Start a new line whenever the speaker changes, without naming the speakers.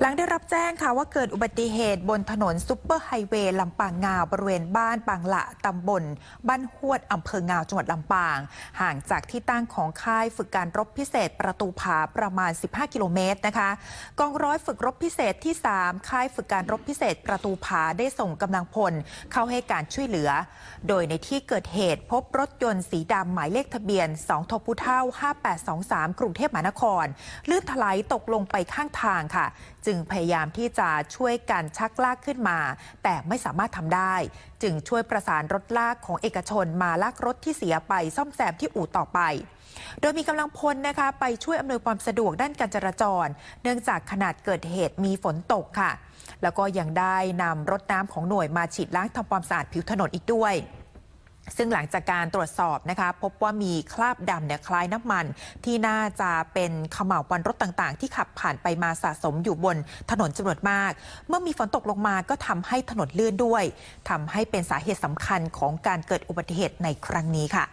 หลังได้รับแจ้งค่ะว่าเกิดอุบัติเหตุบนถนนซุปเปอร์ไฮเวย์ลำปางงาวบริเวณบ้านปางละตำบล บ้านหวดอำเภองาวจังหวัดลำปาง ห่างจากที่ตั้งของค่ายฝึกการรบพิเศษประตูผาประมาณ 15 กิโลเมตรนะคะกองร้อยฝึกรบพิเศษที่ 3 ค่ายฝึกการรบพิเศษประตูผาได้ส่งกำลังพลเข้าให้การช่วยเหลือ โดยในที่เกิดเหตุพบรถยนต์สีดำหมายเลขทะเบียน 2 ทพุเท่า 5823 กรุงเทพมหานคร ลื่นถลายตกลงไปข้างทางค่ะจึงพยายามที่จะช่วยกันชักลากขึ้นมา แต่ไม่สามารถทำได้ จึงช่วยประสานรถลากของเอกชนมาลากรถที่เสียไปซ่อมแซมที่อู่ต่อไป โดยมีกำลังพลนะคะไปช่วยอำนวยความสะดวกด้านการจราจร เนื่องจากขนาดเกิดเหตุมีฝนตกค่ะ แล้วก็ยังได้นำรถน้ำของหน่วยมาฉีดล้างทำความสะอาดผิวถนนอีกด้วย ซึ่งหลังจากการตรวจสอบนะคะ พบว่ามีคราบดำเนี่ยคล้ายน้ำมัน ที่น่าจะเป็นขม่าวควันรถต่างๆ ที่ขับผ่านไปมาสะสมอยู่บนถนนจำนวนมาก เมื่อมีฝนตกลงมาก็ทำให้ถนนลื่นด้วยทำให้เป็นสาเหตุสำคัญของการเกิดอุบัติเหตุในครั้งนี้ค่ะ